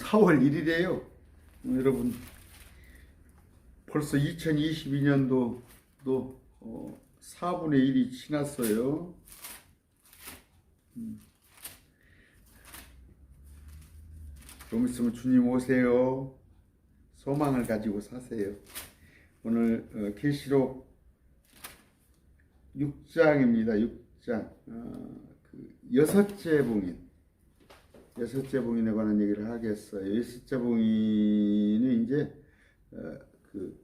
4월 1일이에요. 여러분 벌써 2022년도 또 어, 4분의 1이 지났어요. 음. 좀 있으면 주님 오세요. 소망을 가지고 사세요. 오늘 어, 계시록 6장입니다. 6장 어, 그 여섯째 봉인 여섯째 봉인에 관한 얘기를 하겠어요. 여섯째 봉인은 이제 어, 그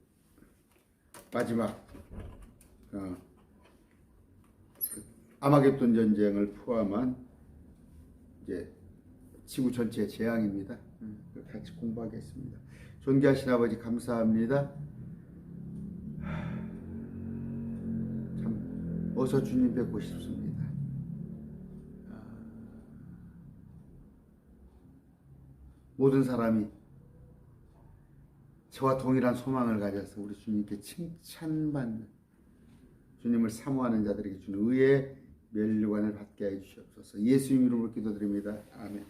마지막 어, 그 아마겟돈 전쟁을 포함한 이제 지구 전체의 재앙입니다. 음, 같이 공부하겠습니다. 존귀하신 아버지 감사합니다. 참 어서 주님 뵙고 싶습니다. 모든 사람이 저와 동일한 소망을 가져서 우리 주님께 칭찬받는 주님을 사모하는 자들에게 주는 의의 멸류관을 받게 해 주시옵소서. 예수님 이름으로 기도드립니다. 아멘.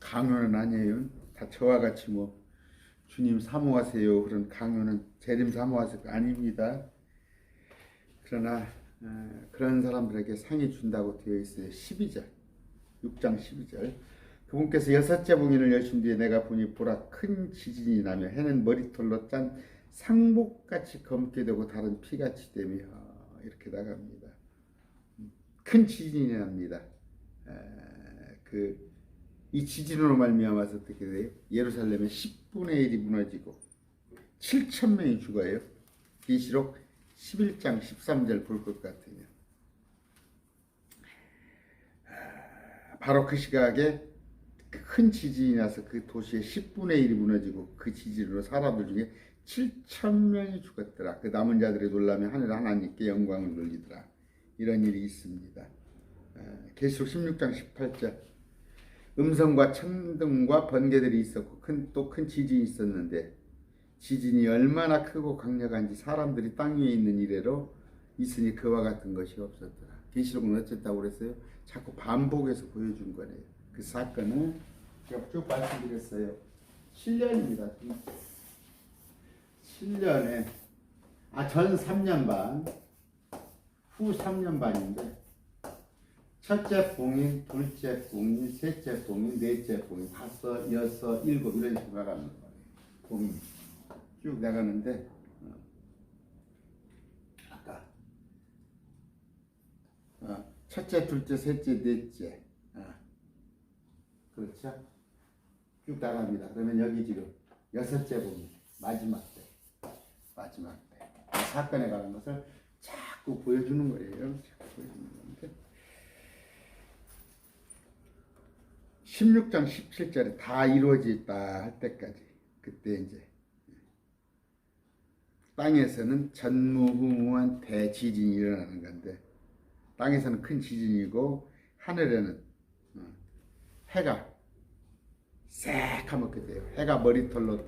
강요는 아니에요. 다 저와 같이 뭐 주님 사모하세요. 그런 강요는 재림 사모하세요. 아닙니다. 그러나 어, 그런 사람들에게 상이 준다고 되어 있어요. 12절. 6장 12절. 그분께서 여섯째 봉인을 여신 뒤에 내가 보니 보라 큰 지진이 나며 해는 머리털로 짠 상복같이 검게 되고 다른 피같이 되며 이렇게 나갑니다. 큰 지진이 납니다. 그 이 지진으로 말미암아서 어떻게 돼요? 예루살렘의 10분의 1이 무너지고 7천 명이 죽어요. 계시록 11장 13절 볼 것 같으면 아, 바로 그 시각에 큰 지진이 나서 그 도시의 10분의 1이 무너지고 그 지진으로 사람들 중에 7천 명이 죽었더라. 그 남은 자들이 놀라며 하늘 하나님께 영광을 돌리더라. 이런 일이 있습니다. 아, 계시록 16장 18절 음성과 천둥과 번개들이 있었고 큰또큰 지진이 있었는데 지진이 얼마나 크고 강력한지 사람들이 땅 위에 있는 이래로 있으니 그와 같은 것이 없었더라. 계시록은 어쨌다고 그랬어요? 자꾸 반복해서 보여준 거네요. 그 사건은 제가 쭉 말씀드렸어요. 7년입니다. 7년에 아 전 3년 반, 후 3년 반인데 첫째 봉인, 둘째 봉인, 셋째 봉인, 넷째 봉인, 다섯, 여섯, 일곱 이런 식으로 나가는 거예요. 봉인 쭉 나가는데 어, 어, 첫째, 둘째, 셋째, 넷째 어, 그렇죠? 쭉 나갑니다. 그러면 여기 지금 여섯째 봉인 마지막 때 마지막 때 사건에 관한 것을 자꾸 보여주는 거예요. 자꾸 보여주는 건데 16장 17절에 다 이루어졌다 할 때까지 그때 이제 땅에서는 전무후무한 대지진이 일어나는 건데 땅에서는 큰 지진이고 하늘에는 어, 해가 새카맣게 돼요. 해가 머리털로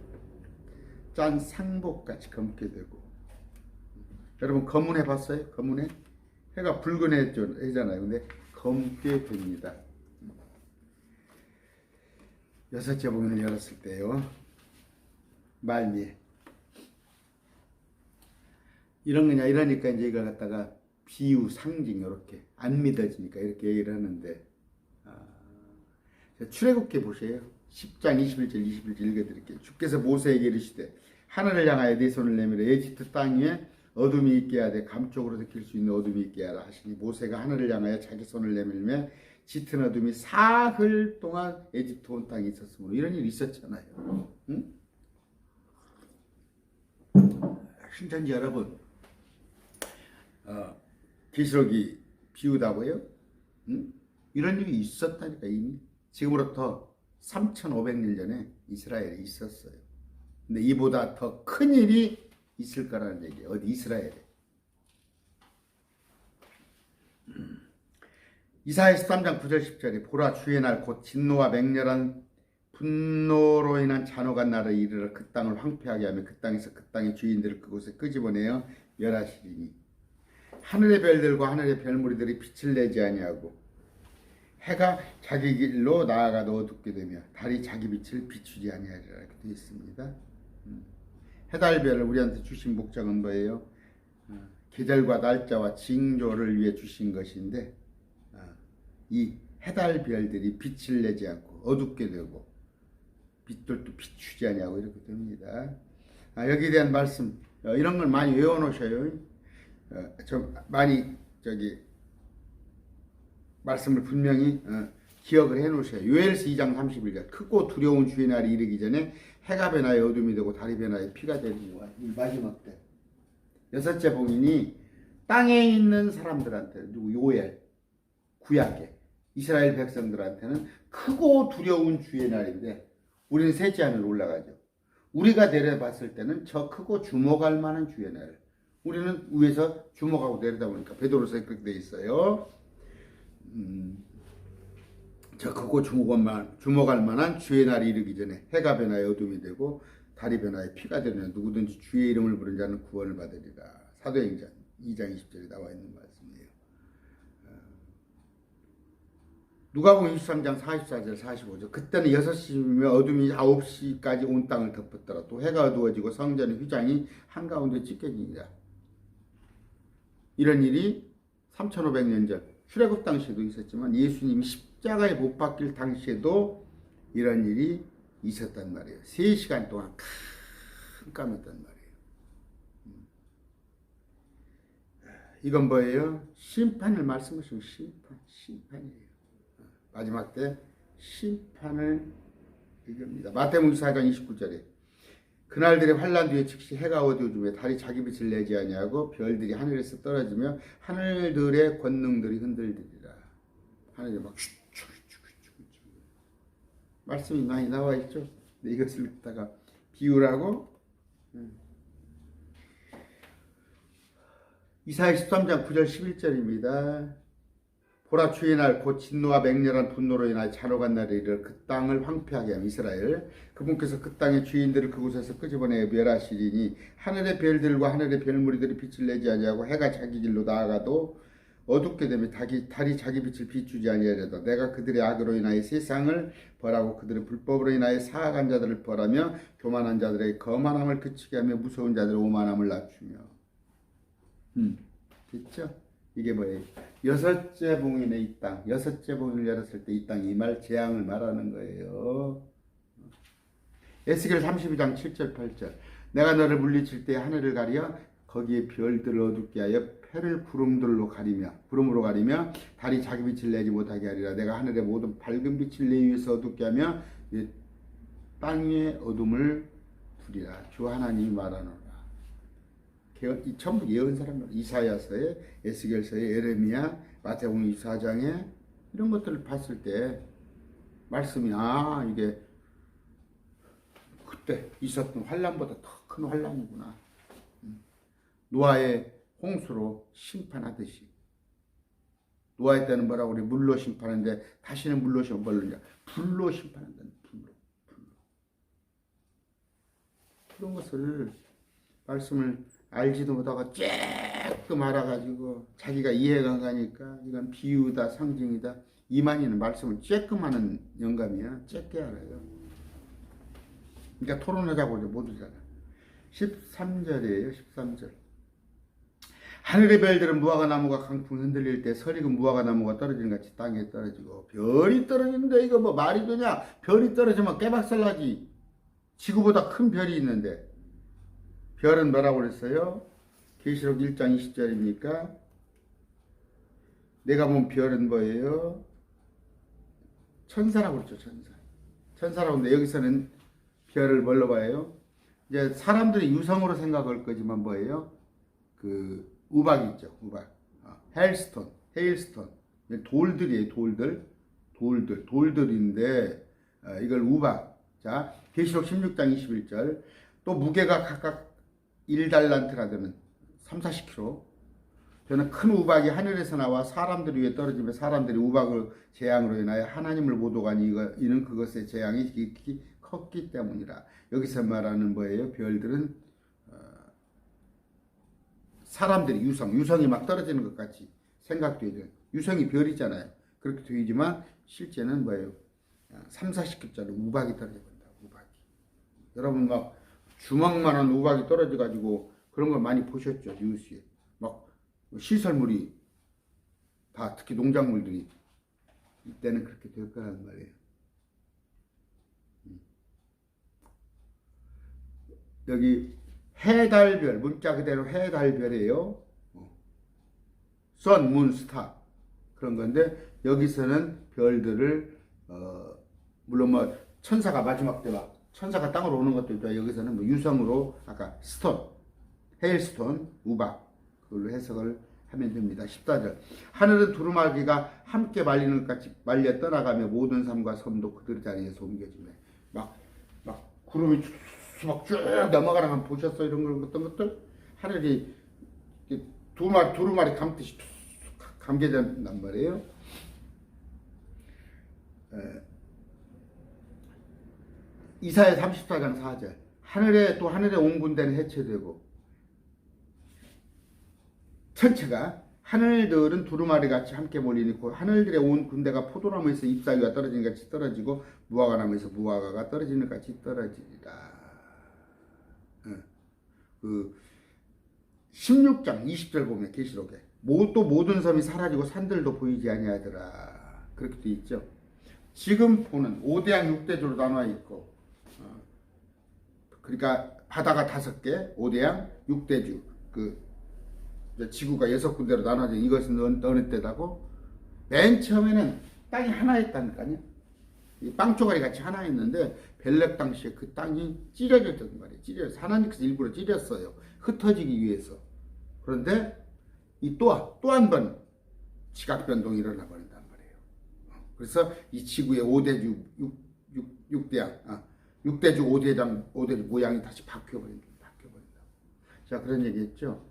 짠 상복같이 검게 되고 여러분 검은 해 봤어요? 검은 해? 해가 붉은 해잖아요. 근데 검게 됩니다. 여섯째 봉인을 열었을 때요. 말미에 이런 거냐 이러니까 이제 이걸 갖다가 비유 상징 이렇게 안 믿어지니까 이렇게 얘기를 하는데 아, 출애굽기 보세요. 10장 21절 21절 읽어드릴게요. 주께서 모세에게 이르시되 하늘을 향하여 네 손을 내밀어 에집트 땅 위에 어둠이 있게 하되 감쪽으로 길수 있는 어둠이 있게 하라 하시니 모세가 하늘을 향하여 자기 손을 내밀며 짙은 어둠이 사흘 동안 에집트 온 땅에 있었으므로 이런 일이 있었잖아요. 응? 신천지 여러분, 어, 계시록이 비우다고요? 응? 이런 일이 있었다니까 이미 지금으로부터 3,500년 전에 이스라엘에 있었어요. 근데 이보다 더 큰 일이 있을 거라는 얘기예요. 어디 이스라엘에. 이사야서 3장 9절 10절에 보라 주의 날 곧 진노와 맹렬한 분노로 인한 잔호가 나를 이르러 그 땅을 황폐하게 하며 그 땅에서 그 땅의 주인들을 그곳에 끄집어내어 멸하시리니 하늘의 별들과 하늘의 별무리들이 빛을 내지 아니하고 해가 자기 길로 나아가도 어둡게 되며 달이 자기 빛을 비추지 아니하리라 이렇게 되어 있습니다. 음. 해달별을 우리한테 주신 목적은 뭐예요? 어, 계절과 날짜와 징조를 위해 주신 것인데 어, 이 해달별들이 빛을 내지 않고 어둡게 되고 빛들도 비추지 아니하고 이렇게 됩니다. 아, 여기에 대한 말씀 어, 이런 걸 많이 외워놓으셔요. 어, 좀 많이 저기 말씀을 분명히 어, 기억을 해 놓으셔요. 요엘서 2장 31절 크고 두려운 주의 날이 이르기 전에 해가 변하여 어둠이 되고 달이 변하여 피가 거야. 이 마지막 때 여섯째 봉인이 땅에 있는 사람들한테 누구 요엘 구약에 이스라엘 백성들한테는 크고 두려운 주의 날인데 우리는 셋째 하늘로 올라가죠. 우리가 내려봤을 때는 저 크고 주목할 만한 주의 날. 우리는 위에서 주목하고 내려다 보니까 베드로서에 그렇게 돼 있어요. 음, 저 크고 주목할, 만한 주의 날이 이르기 전에 해가 변하여 어둠이 되고 달이 변하여 피가 되는 누구든지 주의 이름을 부른 자는 구원을 받으리라. 사도행전 2장 20절에 나와 있는 말씀이에요. 어, 누가복음 23장 44절 45절 그때는 6시면 어둠이 9시까지 온 땅을 덮었더라. 또 해가 어두워지고 성전의 휘장이 한가운데 찢겨지니라. 이런 일이 3500년 전 출애굽 당시에도 있었지만 예수님이 십자가에 못 박힐 당시에도 이런 일이 있었단 말이에요. 3시간 동안 깜깜했단 말이에요. 음. 이건 뭐예요? 심판을 말씀하시고 심판, 심판이에요. 마지막 때 심판을 얘기합니다. 마태복음 4장 29절에 그날들의 환란 뒤에 즉시 해가 어두워지며 달이 자기 빛을 내지 아니하고 별들이 하늘에서 떨어지며 하늘들의 권능들이 흔들리리라. 하늘이 막 말씀이 많이 나와 있죠. 근데 이것을 갖다가 비유라고 음. 이사야 13장 9절 11절입니다. 보라 주의 날 곧 진노와 맹렬한 분노로 인하여 잔혹한 날이 이르러 그 땅을 황폐하게 함 이스라엘. 그분께서 그 땅의 주인들을 그곳에서 끄집어내 멸하시리니 하늘의 별들과 하늘의 별무리들이 빛을 내지 아니하고 해가 자기 길로 나아가도 어둡게 되며 달이, 달이 자기 빛을 비추지 아니하려다. 내가 그들의 악으로 인하여 세상을 벌하고 그들의 불법으로 인하여 사악한 자들을 벌하며 교만한 자들의 거만함을 그치게 하며 무서운 자들의 오만함을 낮추며. 음 됐죠? 이게 뭐예요? 여섯째 봉인의 이 땅, 여섯째 봉인을 열었을 때 이 땅이 말 재앙을 말하는 거예요. 에스겔 32장 7절 8절 내가 너를 물리칠 때 하늘을 가려 거기에 별들을 어둡게 하여 패를 구름들로 가리며 구름으로 가리며 달이 자기 빛을 내지 못하게 하리라 내가 하늘의 모든 밝은 빛을 내 위에서 어둡게 하며 이 땅의 어둠을 두리라 주 하나님이 말하노라 이 전부 예언 사람들 이사야서에 에스겔서에 에레미야 마태복음 24장에 이런 것들을 봤을 때 말씀이 아 이게 그때 있었던 환란보다 더 큰 환란이구나. 음. 노아의 홍수로 심판하듯이. 노아의 때는 뭐라고 우리 물로 심판하는데 다시는 물로 심판 뭘로냐? 불로 심판한다 불로 불로. 그런 것을 말씀을 알지도 못하고 쬐끔 알아가지고 자기가 이해가 안 가니까 이건 비유다 상징이다. 이만희는 말씀을 쬐끔 하는 영감이야. 쬐게 알아요. 그러니까 토론하자고 못 오잖아. 13절이에요 13절. 하늘의 별들은 무화과 나무가 강풍 흔들릴 때 설익은 무화과 나무가 떨어지는 같이 땅에 떨어지고 별이 떨어지는데 이거 뭐 말이 되냐? 별이 떨어지면 깨박살나지. 지구보다 큰 별이 있는데 별은 뭐라고 그랬어요? 계시록 1장 20절입니까? 내가 본 별은 뭐예요? 천사라고 그랬죠, 천사. 천사라고 하는데 여기서는 별을 뭘로 봐요? 이제 사람들이 유성으로 생각할 거지만 뭐예요? 그 우박 있죠, 우박. 어, 헬스톤, 헤일스톤. 돌들이에요, 돌들. 돌들, 돌들인데 어, 이걸 우박. 자, 계시록 16장 21절. 또 무게가 각각 1달란트가 되는 3, 40kg. 저는 큰 우박이 하늘에서 나와 사람들 위에 떨어지며 사람들이 우박을 재앙으로 인하여 하나님을 이거, 이는 그것의 재앙이 깊이 컸기 때문이라. 여기서 말하는 뭐예요? 별들은 어, 사람들이 유성, 유성이 막 떨어지는 것 같이 생각되죠. 유성이 별이잖아요. 그렇게 되지만 실제는 뭐예요? 3, 40급짜리 우박이 떨어져 본다. 우박이. 여러분 막 주먹만한 우박이 떨어져 가지고 그런 걸 많이 보셨죠 뉴스에. 막 시설물이 다 특히 농작물들이 이때는 그렇게 될 거란 말이에요. 음. 여기 해달별 문자 그대로 해달별이에요. 선, 문, 스타 그런 건데 여기서는 별들을 어 물론 뭐 천사가 마지막 때가 천사가 땅으로 오는 것도 있다. 여기서는 뭐 유성으로 아까 스톤, 헤일스톤, 우박 그걸로 해석을 하면 됩니다. 14절 하늘은 두루마기가 함께 말리는 것 같이 말려 떠나가며 모든 삶과 섬도 그들 자리에서 옮겨지네. 막, 막 구름이 막쭉 넘어가는 거 보셨어요? 이런 걸 어떤 것들 하늘이 두마리 두루마리 감듯이 툭 감겨진단 말이에요. 에, 이사야 34장 4절 하늘에 또 하늘에 온 군대는 해체되고 천체가 하늘들은 두루마리 같이 함께 몰리니 곧 하늘들의 온 군대가 포도나무에서 잎사귀가 떨어지는 것 같이 떨어지고 무화과 나무에서 무화과가 떨어지는 것 같이 떨어지리라. 어. 그 16장 20절 보면 계시록에 모- 또 모든 섬이 사라지고 산들도 보이지 아니하더라. 그렇게 돼 있죠. 지금 보는 5대양 6대주로 나눠 있고 어, 그러니까 바다가 다섯 개, 5대양 6대주 그 지구가 여섯 군데로 나눠진 이것은 어느, 때다고? 맨 처음에는 땅이 하나였다니까요. 이 빵조각이 같이 하나였는데 벨렉 당시에 그 땅이 찢어졌단 말이에요. 찢어서 하나님께서 일부러 찢었어요. 흩어지기 위해서. 그런데 이 또 또 한 번 지각 변동이 일어나 버린단 말이에요. 그래서 이 지구의 5대주 6, 6, 6대양 아, 6대주 5대장 5대주 모양이 다시 바뀌어 버린다. 바뀌어 버린다. 자, 그런 얘기 했죠.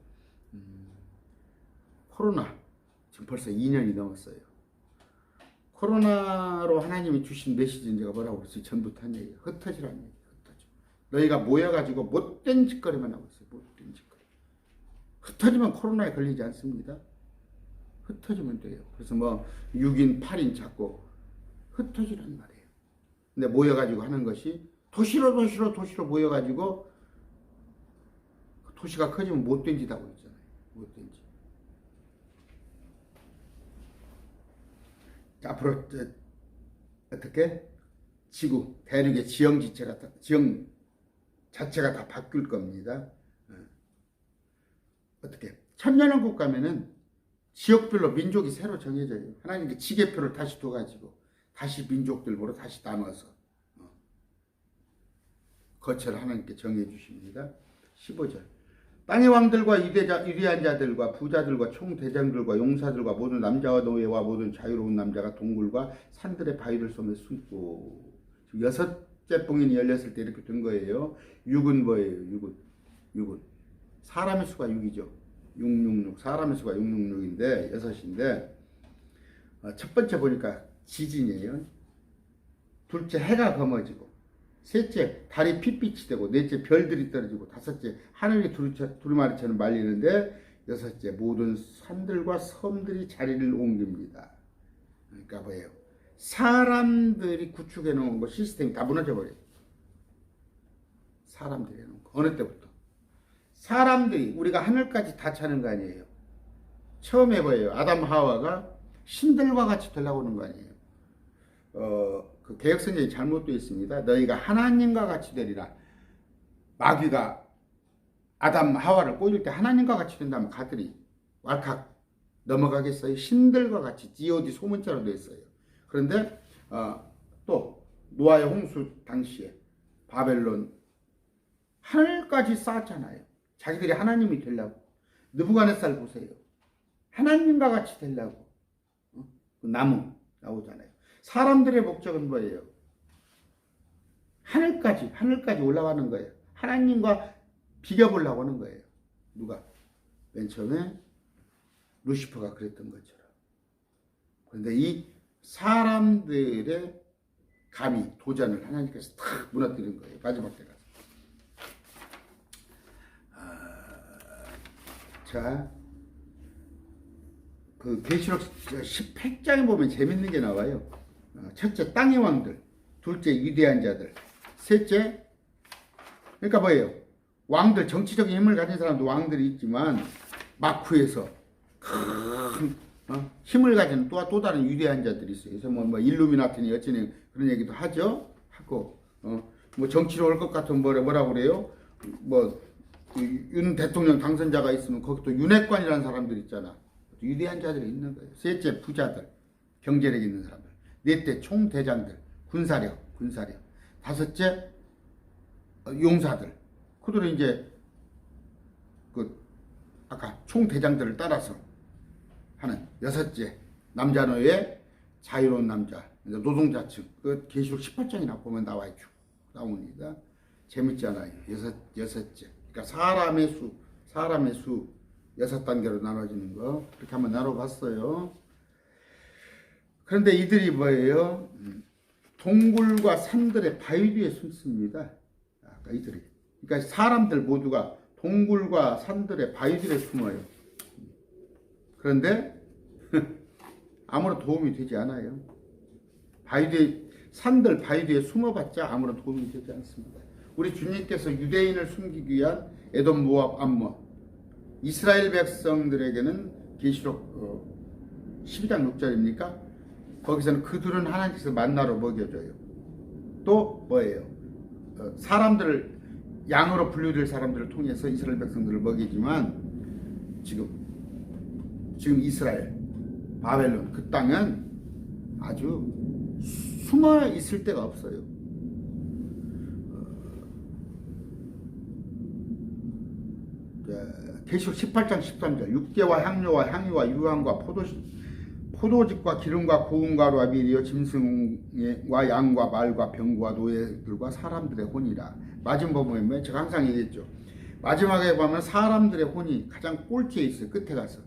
코로나 지금 벌써 2년이 넘었어요. 코로나로 하나님이 주신 메시지는 제가 뭐라고 그랬어요? 전부터 한 얘기예요. 흩어지라는 얘기예요. 흩어져. 너희가 모여가지고 못된 짓거리만 하고 있어요. 못된 짓거리. 흩어지면 코로나에 걸리지 않습니다. 흩어지면 돼요. 그래서 뭐 6인, 8인 잡고 흩어지란 말이에요. 근데 모여가지고 하는 것이 도시로 도시로 도시로 모여가지고 도시가 커지면 못된 짓 하고 있잖아요. 못된 짓. 자, 앞으로 저, 어떻게 지구 대륙의 지형 지체가 다- 지형 자체가 다 바뀔 겁니다. 어. 어떻게 천년왕국 가면은 지역별로 민족이 새로 정해져요. 하나님께 지계표를 다시 둬가지고 다시 민족들로 다시 나눠서 어. 거처를 하나님께 정해 주십니다. 15절 땅의 왕들과 유대자, 유리한 자들과 부자들과 총대장들과 용사들과 모든 남자와 노예와 모든 자유로운 남자가 동굴과 산들의 바위를 쏘며 숨고 여섯째 봉인이 열렸을 때 이렇게 된 거예요. 6은 뭐예요? 6은 6은 사람의 수가 6이죠. 666 사람의 수가 666인데 여섯인데 어, 첫 번째 보니까 지진이에요. 둘째 해가 검어지고 셋째 달이 핏빛이 되고 넷째 별들이 떨어지고 다섯째 하늘이 두루마리처럼 말리는데 여섯째 모든 산들과 섬들이 자리를 옮깁니다. 그러니까 뭐예요? 사람들이 구축해 놓은 거 시스템이 다 무너져 버려요. 사람들이 해놓은 거 어느 때부터? 사람들이 우리가 하늘까지 다 차는 거 아니에요. 처음에 뭐예요? 아담 하와가 신들과 같이 되려고 하는 거 아니에요. 어, 그 개혁 성경이 잘못되어 있습니다. 너희가 하나님과 같이 되리라. 마귀가 아담 하와를 꼬일 때 하나님과 같이 된다면 가들이 왈칵 넘어가겠어요. 신들과 같이 G.O.D 소문자로 되어 있어요. 그런데 어, 또 노아의 홍수 당시에 바벨론 하늘까지 쌓았잖아요. 자기들이 하나님이 되려고. 느부갓네살 보세요. 하나님과 같이 되려고. 어? 그 나무 나오잖아요. 사람들의 목적은 뭐예요? 하늘까지, 하늘까지 올라가는 거예요. 하나님과 비교보려고 하는 거예요. 누가? 맨 처음에 루시퍼가 그랬던 것처럼. 그런데 이 사람들의 감히 도전을 하나님께서 탁 무너뜨린 거예요. 마지막 때 가서. 아, 자, 그 계시록 18장에 보면 재밌는 게 나와요. 어, 첫째 땅의 왕들, 둘째 위대한 자들, 셋째 그러니까 뭐예요? 왕들 정치적인 힘을 가진 사람도 왕들이 있지만 마쿠에서 큰 어? 힘을 가진 또, 또 다른 위대한 자들이 있어요. 그래서 뭐, 뭐 일루미나티니 어쩌니 그런 얘기도 하죠. 하고 어, 뭐 정치로 올 것 같은 뭐라 뭐라 그래요? 뭐그윤 대통령 당선자가 있으면 거기 또 윤핵관이라는 사람들 있잖아. 위대한 자들이 있는 거예요. 셋째 부자들, 경제력 있는 사람들. 넷째 총대장들, 군사력, 군사력. 다섯째 어, 용사들. 그들은 이제 그 아까 총대장들을 따라서 하는 여섯째 남자노예 자유로운 남자 노동자층 그 계시록 18장이나 보면 나와 있죠. 나옵니다. 재밌잖아요? 여섯 여섯째. 그러니까 사람의 수 사람의 수. 여섯 단계로 나눠지는 거. 그렇게 한번 나눠봤어요 그런데 이들이 뭐예요 음, 동굴과 산들의 바위 위에 숨습니다 아까 이들이 그러니까 사람들 모두가 동굴과 산들의 바위들에 숨어요. 그런데 아무런 도움이 되지 않아요. 바위뒤 산들 바위 뒤에 숨어봤자 아무런 도움이 되지 않습니다. 우리 주님께서 유대인을 숨기기 위한 에돔 모압 암몬 이스라엘 백성들에게는 계시록 어, 12장 6절입니까? 거기서는 그들은 하나님께서 만나로 먹여줘요. 또 뭐예요? 어, 사람들을 양으로 분류될 사람들을 통해서 이스라엘 백성들을 먹이지만 지금 지금 이스라엘 바벨론 그 땅은 아주 숨어 있을 데가 없어요. 계시록 18장 13절 육계와 향료와 향유와 유황과 포도 포도즙과 기름과 고운 가루와 미리어 짐승과 양과 말과 병과 노예들과 사람들의 혼이라. 마지막 보면 제가 항상 얘기했죠. 마지막에 보면 사람들의 혼이 가장 꼴찌에 있어요 끝에 가서.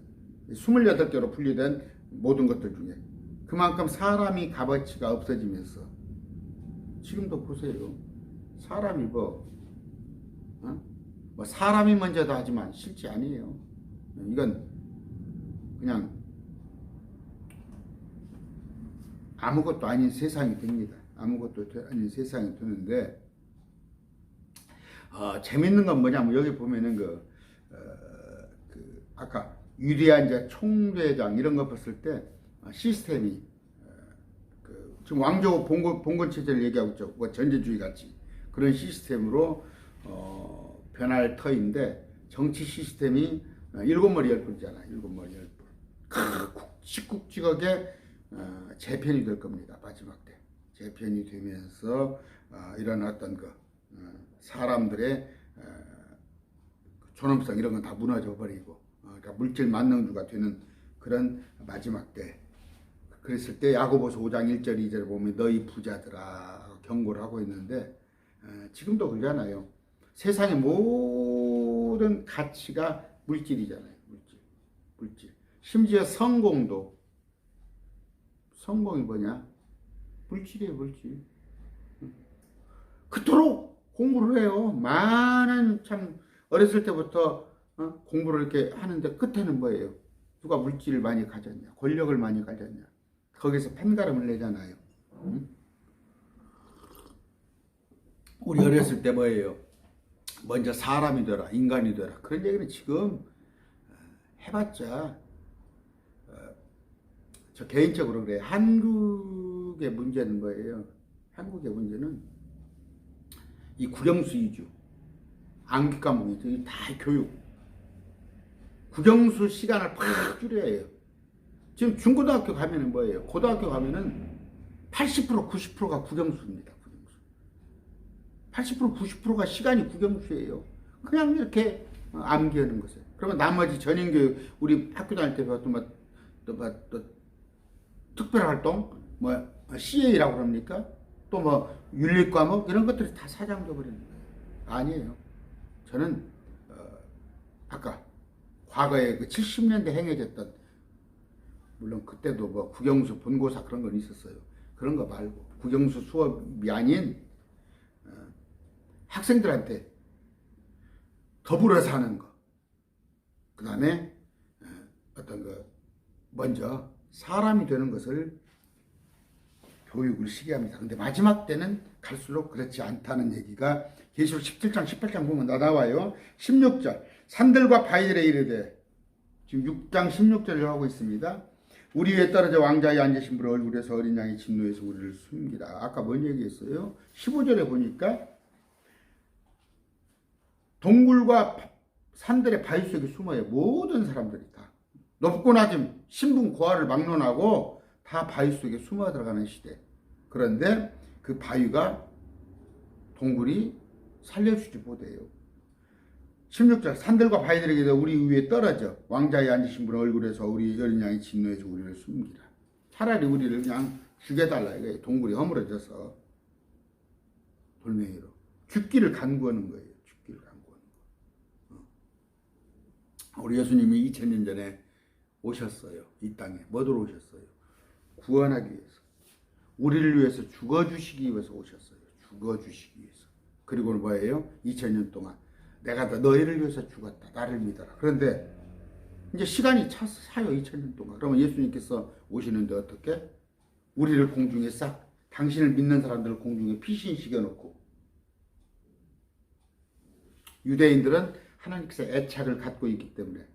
28개로 분리된 모든 것들 중에. 그만큼 사람이 값어치가 없어지면서. 지금도 보세요. 사람이 뭐, 어? 뭐 사람이 먼저다 하지만 실제 아니에요. 이건 그냥 아무것도 아닌 세상이 됩니다. 아무것도 아닌 세상이 되는데 어, 재밌는 건 뭐냐면 여기 보면은 그, 어, 그 아까 위대한 자 총대장 이런 거 봤을 때 어, 시스템이 어, 그 지금 왕조 봉건, 봉건 체제를 얘기하고 있죠. 뭐 전제주의 같이 그런 시스템으로 어, 변할 터인데 정치 시스템이 어, 일곱 머리 열 뿔이잖아. 일곱 머리 열 뿔. 식국지각에 어, 재편이 될 겁니다. 마지막 때 재편이 되면서 어, 어떤 그 어, 사람들의 어, 존엄성 이런 건 다 무너져 버리고 어, 그러니까 물질 만능주가 되는 그런 마지막 때 그랬을 때 야고보서 5장 1절 2절 보면 너희 부자들아 경고를 하고 있는데 어, 지금도 그러잖아요. 세상의 모든 가치가 물질이잖아요. 물질, 물질. 심지어 성공도 성공이 뭐냐? 물질이에요, 물질. 그토록 공부를 해요. 많은 참 어렸을 때부터 어? 공부를 이렇게 하는데 끝에는 뭐예요? 누가 물질을 많이 가졌냐? 권력을 많이 가졌냐? 거기서 판가름을 내잖아요. 응? 우리 어렸을 때 뭐예요? 먼저 사람이 되라, 인간이 되라. 그런 얘기는 지금 해봤자 저 개인적으로 그래요. 한국의 문제는 뭐예요? 한국의 문제는 이 국영수 위주, 암기 과목이 다 교육. 국영수 시간을 팍 줄여야 해요. 지금 중고등학교 가면은 뭐예요? 고등학교 가면은 80% 90%가 국영수입니다. 국영수. 80% 90%가 시간이 국영수예요. 그냥 이렇게 암기하는 것을. 그러면 나머지 전인교육 우리 학교 다닐 때 배웠던 뭐, 또, 뭐, 또 특별 활동, 뭐 CA라고 그럽니까? 또 뭐 윤리 과목 이런 것들이 다 사장돼 버리는 거예요. 아니에요. 저는 어, 아까 과거에 그 70년대 행해졌던 물론 그때도 뭐 국영수 본고사 그런 건 있었어요. 그런 거 말고 국영수 수업이 아닌 어, 학생들한테 더불어 사는 거. 그 다음에 어, 어떤 그 먼저 사람이 되는 것을 교육을 시게 합니다. 근데 마지막 때는 갈수록 그렇지 않다는 얘기가 계시록 17장 18장 보면 나 나와요. 16절 산들과 바위들에 이르되 지금 6장 16절을 하고 있습니다. 우리 위에 떨어져 왕자의 앉으신 분 얼굴에서 어린 양의 진노에서 우리를 숨기라. 아까 뭔 얘기했어요? 15절에 보니까 동굴과 산들의 바위 속에 숨어요. 모든 사람들이 다. 높고 낮음, 신분 고하를 막론하고 다 바위 속에 숨어 들어가는 시대. 그런데 그 바위가 동굴이 살려주지 못해요. 16절 산들과 바위들에게 우리 위에 떨어져 왕자에 앉으신 분 얼굴에서 우리 어린 양이 진노해서 우리를 숨기라. 차라리 우리를 그냥 죽여달라 이거예요. 동굴이 허물어져서 돌멩이로 죽기를 간구하는 거예요. 죽기를 간구하는 거. 어. 우리 예수님이 2000년 전에 오셨어요. 이 땅에 뭐들어 오셨어요? 구원하기 위해서. 우리를 위해서 죽어주시기 위해서 오셨어요. 죽어주시기 위해서. 그리고는 뭐예요? 2000년 동안 내가 다 너희를 위해서 죽었다. 나를 믿어라. 그런데 이제 시간이 차서 사요. 2000년 동안. 그러면 예수님께서 오시는데 어떻게? 우리를 공중에 싹 당신을 믿는 사람들을 공중에 피신 시켜놓고 유대인들은 하나님께서 애착을 갖고 있기 때문에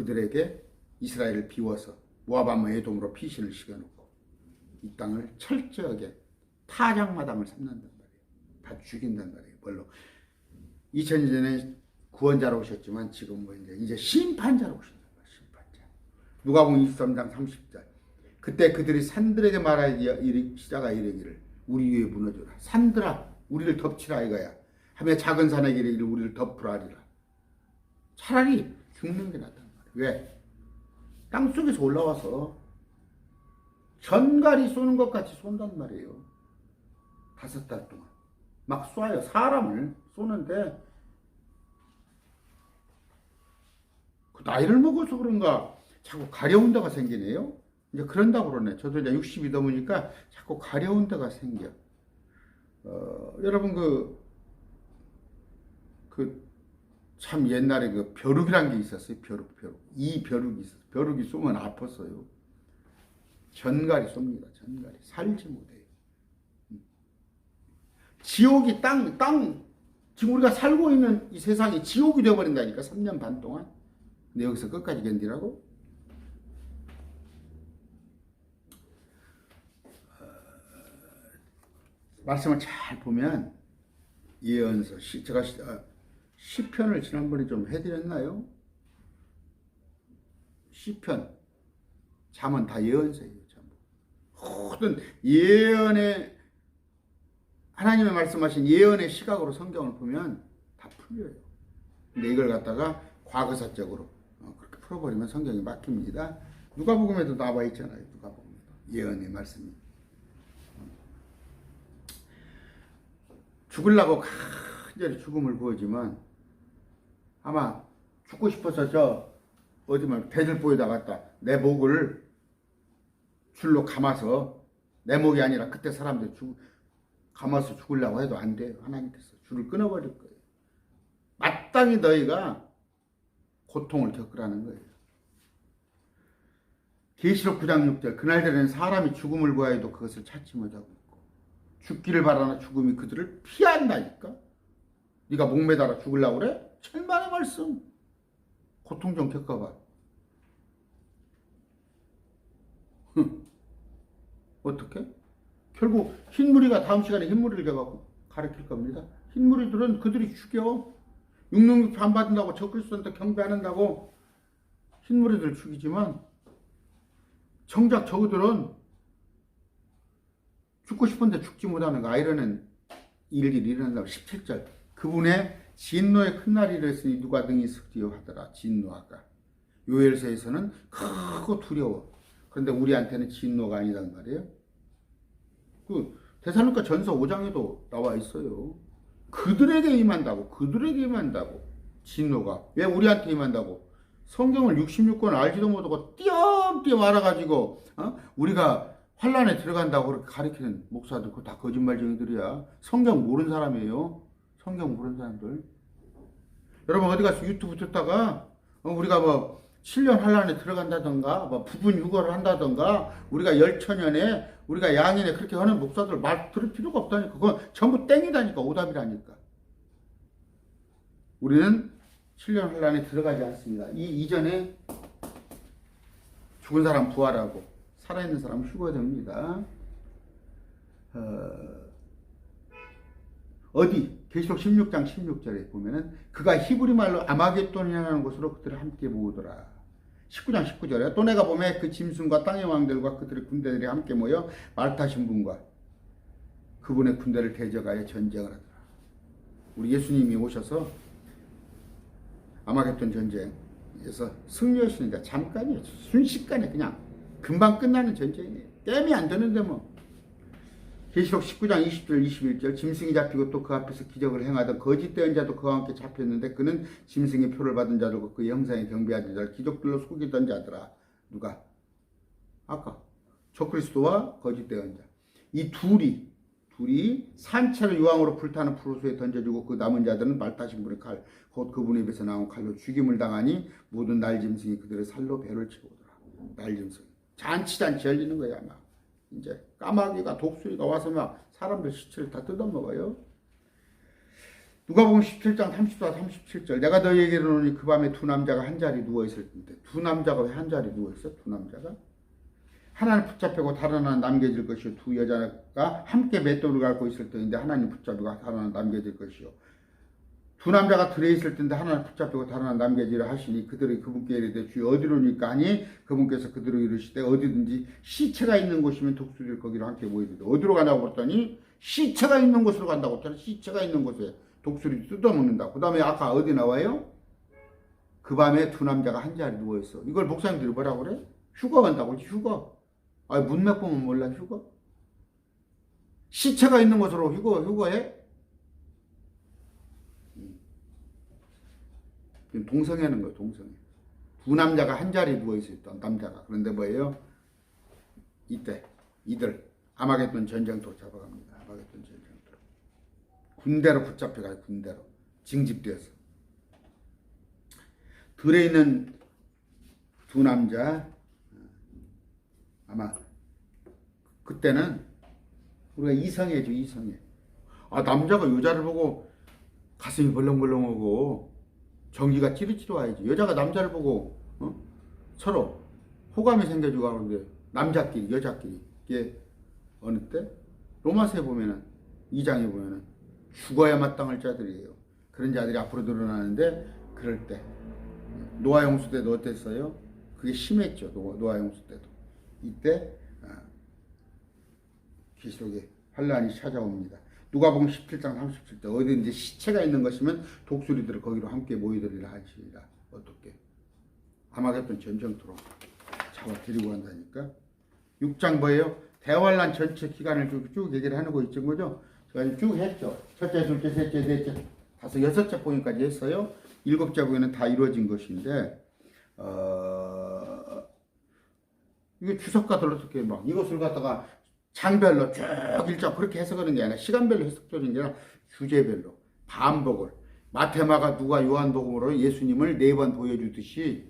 그들에게 이스라엘을 비워서 모아바마 에돔으로 피신을 시켜놓고 이 땅을 철저하게 타작마당을 삼는단 말이에요. 다 죽인단 말이에요. 뭘로? 2000년 전에 구원자로 오셨지만 지금 뭐 이제 이제 심판자로 오신단 말이에요. 심판자. 누가복음 23장 30절. 그때 그들이 산들에게 말하기 시작하 이르기를 우리 위에 무너져라. 산들아 우리를 덮치라 이거야. 하며 작은 산에게 이르기를 우리를 덮으라 하리라. 차라리 죽는 게 말이야. 왜? 땅 속에서 올라와서 전갈이 쏘는 것 같이 쏜단 말이에요. 다섯 달 동안. 막 쏴요. 사람을 쏘는데 그 나이를 먹어서 그런가 자꾸 가려운 데가 생기네요. 이제 그런다고 그러네. 저도 이제 60이 넘으니까 자꾸 가려운 데가 생겨. 어, 여러분 그, 그, 참 옛날에 그 벼룩이란 게 있었어요. 벼룩, 벼룩. 이 벼룩이 있었어요. 벼룩이 쏘면 아팠어요. 전갈이 쏩니다. 전갈이. 살지 못해요. 음. 지옥이 땅, 땅, 지금 우리가 살고 있는 이 세상이 지옥이 되어버린다니까. 3년 반 동안. 근데 여기서 끝까지 견디라고? 말씀을 잘 보면 예언서 시, 제가 시, 아, 시편을 지난번에 좀 해드렸나요? 시편 잠은 다 예언서예요. 전부. 모든 예언의 하나님의 말씀하신 예언의 시각으로 성경을 보면 다 풀려요. 근데 이걸 갖다가 과거사적으로 어, 그렇게 풀어버리면 성경이 막힙니다. 누가복음에도 나와 있잖아요. 누가복음에도 예언의 말씀이. 죽으려고 간절히 죽음을 구하지만 아마 죽고 싶어서 저 어디 말 대들보에다 갖다 내 목을 줄로 감아서 내 목이 아니라 그때 사람들 죽 감아서 죽으려고 해도 안 돼요. 하나님께서 줄을 끊어버릴 거예요. 마땅히 너희가 고통을 겪으라는 거예요. 계시록 9장 6절 그날들에는 사람이 죽음을 구하여도 그것을 찾지 못하고 있고 죽기를 바라나 죽음이 그들을 피한다니까. 네가 목 매달아 죽으려고 그래? 천만의 말씀. 고통 좀 겪어봐. 어떻게? 결국 흰무리가 다음 시간에 흰무리를 가고 가르칠 겁니다. 흰무리들은 그들이 죽여. 육능육 안 받는다고 저 그리스도한테 경배 안 한다고 흰무리들 죽이지만 정작 저들은 죽고 싶은데 죽지 못하는 거 아이러는 일일이 일어난다고 17절 그분의 진노의 큰 날이 이랬으니 누가 등이 석디어 하더라 진노하가. 요엘서에서는 크고 두려워. 그런데 우리한테는 진노가 아니단 말이에요. 그 대사로니까 전서 5장에도 나와 있어요. 그들에게 임한다고 그들에게 임한다고 진노가. 왜 우리한테 임한다고? 성경을 66권 알지도 못하고 띄엄띄엄 알아가지고 어? 우리가 환란에 들어간다고 가르치는 목사들 그거 다 거짓말쟁이들이야. 성경 모르는 사람이에요. 성경 모르는 사람들 여러분 어디 가서 유튜브 듣다가 어, 우리가 뭐 7년 환란에 들어간다던가 뭐 부분 유거를 한다던가 우리가 열처년에 우리가 양인에 그렇게 하는 목사들 말 들을 필요가 없다니까. 그건 전부 땡이다니까 오답이라니까. 우리는 7년 환란에 들어가지 않습니다. 이 이전에 죽은 사람 부활하고 살아있는 사람 휴거됩니다. 어, 어디 계시록 16장 16절에 보면은 그가 히브리 말로 아마겟돈이라는 곳으로 그들을 함께 모으더라. 19장 19절에 또 내가 보매 그 짐승과 땅의 왕들과 그들의 군대들이 함께 모여 말타 신 분과 그분의 군대를 대적하여 전쟁을 하더라. 우리 예수님이 오셔서 아마겟돈 전쟁에서 승리하시는데 잠깐이에요. 순식간에 그냥 금방 끝나는 전쟁이에요. 게임이 안 되는데 뭐. 계시록 19장 20절 21절 짐승이 잡히고 또 그 앞에서 기적을 행하던 거짓 대언 자도 그와 함께 잡혔는데 그는 짐승의 표를 받은 자들과 그 영상에 경배하던 자를 기적들로 속이던 자더라 누가 아까 적그리스도와 거짓 대언 자 이 둘이 둘이 산채를 유황으로 불타는 푸르소에 던져주고 그 남은 자들은 말타신 분의 칼, 곧 그분의 입에서 나온 칼로 죽임을 당하니 모든 날짐승이 그들의 살로 배를 채우더라. 날짐승. 잔치잔치 열리는 거야, 아마. 이제 까마귀가 독수리가 와서 막 사람들 시체를 다 뜯어먹어요. 누가 보면 17장 34, 37절. 내가 너희에게 이르노니 그 밤에 두 남자가 한 자리 누워 있을 텐데. 두 남자가 왜 한 자리 누워 있어? 두 남자가? 하나는 붙잡히고 다른 하나는 남겨질 것이요. 두 여자가 함께 맷돌을 갖고 있을 때인데 하나는 붙잡히고 다른 하나는 남겨질 것이요 두 남자가 들에 있을 텐데 하나는 붙잡히고 다른 하나는 남겨지라 하시니 그들이 그분께 이르되 주여 어디로니까 하니 그분께서 그들을 이르시되 어디든지 시체가 있는 곳이면 독수리를 거기로 함께 모이되 어디로 가냐고 그랬더니 시체가 있는 곳으로 간다고 했잖아 시체가 있는 곳에 독수리 뜯어먹는다 그 다음에 아까 어디 나와요? 그 밤에 두 남자가 한 자리 누워있어 이걸 목사님들이 뭐라고 그래? 휴가 간다고 휴가 아 문맥 보면 몰라 휴가 시체가 있는 곳으로 휴가 휴가해? 동성애는 거예요, 동성애. 두 남자가 한 자리에 누워 있었던 남자가. 그런데 뭐예요? 이때, 이들, 아마겟돈 전쟁터로 잡아갑니다. 아마겟돈 전쟁터로. 군대로 붙잡혀가요, 군대로. 징집돼서. 들에 있는 두 남자, 아마, 그때는 우리가 이성애죠, 이성애. 아, 남자가 여자를 보고 가슴이 벌렁벌렁하고 전기가 찌릿찌릿 와야지. 여자가 남자를 보고 어? 서로 호감이 생겨지고 하는데 남자끼리 여자끼리 이게 어느 때 로마서에 보면은 2장에 보면은 죽어야 마땅할 자들이에요. 그런 자들이 앞으로 드러나는데 그럴 때 노아 용수 때도 어땠어요? 그게 심했죠. 노아, 용수 때도 이때 아, 기록에 환란이 찾아옵니다. 누가복음 17장 37절 어디든지 시체가 있는 것이면 독수리들을 거기로 함께 모이더리라 하시리라 어떻게? 아마겟돈 전쟁터로 잡아 데리고 간다니까? 6장 뭐예요? 대환란 전체 기간을 쭉, 쭉 얘기를 하는 거 있죠? 제가 쭉 했죠. 첫째 둘째 셋째 넷째. 다섯 여섯째 복음까지 했어요. 일곱째 복음은 다 이루어진 것인데 어... 이게 주석가들 어떻게 막 이것을 갖다가 장별로 쭉 일정 그렇게 해석하는 게 아니라 시간별로 해석하는 게 아니라 주제별로. 반복을. 마테마가 누가 요한복음으로 예수님을 네 번 보여주듯이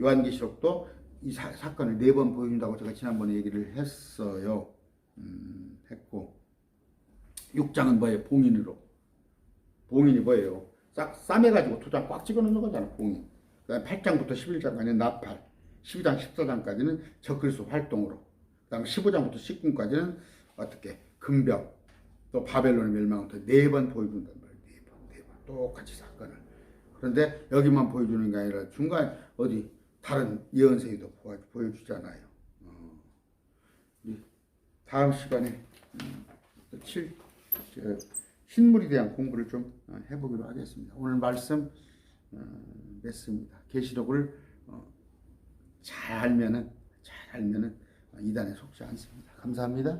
요한계시록도 이 사, 건을 네 번 보여준다고 제가 지난번에 얘기를 했어요. 음, 했고. 6장은 뭐예요? 봉인으로. 봉인이 뭐예요? 싹 싸매가지고 두 장 꽉 찍어놓는 거잖아 봉인. 그 다음 8장부터 11장까지는 나팔. 12장 14장까지는 적그리스도 활동으로. 그 다음 15장부터 19장까지는 어떻게 금병 또 바벨론의 멸망부터 네 번 보여준단 말이에요. 네 번, 네 번. 똑같이 사건을. 그런데 여기만 보여주는 게 아니라 중간 어디 다른 예언서에도 보여주잖아요. 어. 다음 시간에 음, 칠, 신물에 대한 공부를 좀 어, 해보기로 하겠습니다. 오늘 말씀 어, 맺습니다. 계시록을 어, 잘 알면은 잘 알면은 이단에 속지 않습니다. 감사합니다.